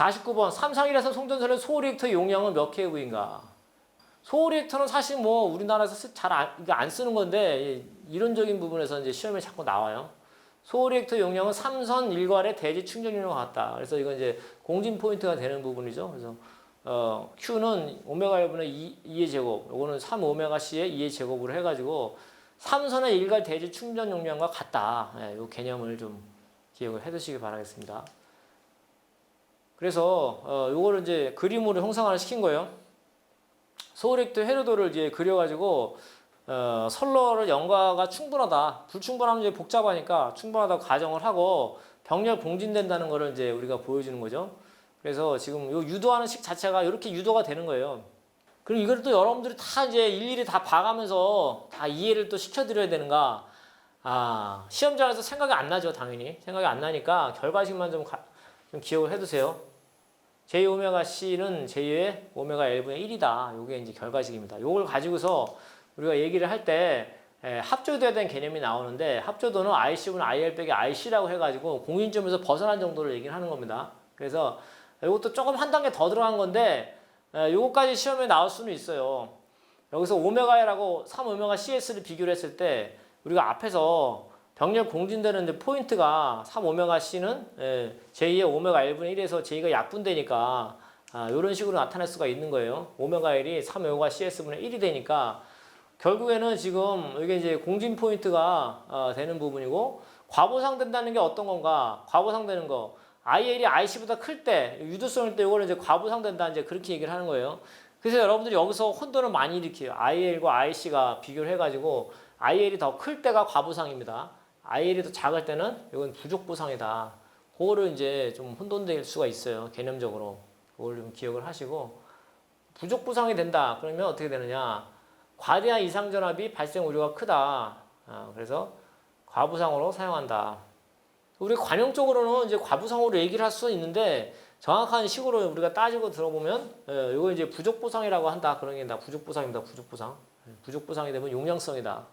49번 삼성일에서 송전선의 소리액터 용량은 몇 kV인가? 소리액터는 사실 뭐 우리나라에서 잘안 안 쓰는 건데 이- 이론적인 부분에서 이제 시험에 자꾸 나와요. 소리액터 용량은 삼선 일괄의 대지 충전용과 같다. 그래서 이건 이제 공진 포인트가 되는 부분이죠. 그래서 어, Q는 오메가 1분의 2, 2의 제곱, 요거는 3 오메가 C의 2의 제곱으로 해가지고 삼선의 일괄 대지 충전 용량과 같다. 예, 요 개념을 좀 기억을 해두시기 바라겠습니다. 그래서 어, 요거를 이제 그림으로 형상화를 시킨 거예요. 소렉트 회로도를 이제 그려가지고 어, 선로를 연과가 충분하다. 불충분하면 이제 복잡하니까 충분하다고 가정을 하고 병렬 공진된다는 거를 이제 우리가 보여주는 거죠. 그래서 지금 요 유도하는 식 자체가 이렇게 유도가 되는 거예요. 그럼 이걸 또 여러분들이 다 이제 일일이 다 봐가면서 다 이해를 또 시켜드려야 되는가? 아 시험장에서 생각이 안 나죠, 당연히 생각이 안 나니까 결과식만 좀, 가- 좀 기억을 해두세요. j 오메가 c는 j의 오메가 1분의 1이다. 요게 이제 결과식입니다. 요걸 가지고서 우리가 얘기를 할 때 합조도에 대한 개념이 나오는데 합조도는 IC분의 IL 빼기 IC라고 해가지고 공인점에서 벗어난 정도를 얘기를 하는 겁니다. 그래서 이것도 조금 한 단계 더 들어간 건데 에, 요거까지 시험에 나올 수는 있어요. 여기서 오메가라고 3 오메가 CS를 비교를 했을 때 우리가 앞에서 병렬 공진되는 이제 포인트가 3 오메가 C는 예, 제2의 오메가 1분의 1에서 제2가 약분되니까 아, 이런 식으로 나타낼 수가 있는 거예요. 오메가 1이 3 오메가 CS분의 1이 되니까 결국에는 지금 이게 이제 공진 포인트가 어, 되는 부분이고 과보상 된다는 게 어떤 건가? 과보상 되는 거. IL이 IC보다 클 때, 유도성일 때 이거를 이제 과보상 된다 이제 그렇게 얘기를 하는 거예요. 그래서 여러분들이 여기서 혼돈을 많이 일으켜요. IL과 IC가 비교를 해가지고 IL이 더 클 때가 과보상입니다. IL이 더 작을 때는 이건 부족 보상이다. 그거를 이제 좀 혼돈될 수가 있어요. 개념적으로. 그걸 좀 기억을 하시고 부족 보상이 된다. 그러면 어떻게 되느냐? 과대한 이상 전압이 발생 우려가 크다. 아, 그래서 과부상으로 사용한다. 우리 관용적으로는 이제 과부상으로 얘기를 할수 있는데 정확한 식으로 우리가 따지고 들어보면 예, 이거 이제 부족 보상이라고 한다. 그런 게 다 부족 보상입니다. 부족 보상. 예, 부족 보상이 되면 용량성이다.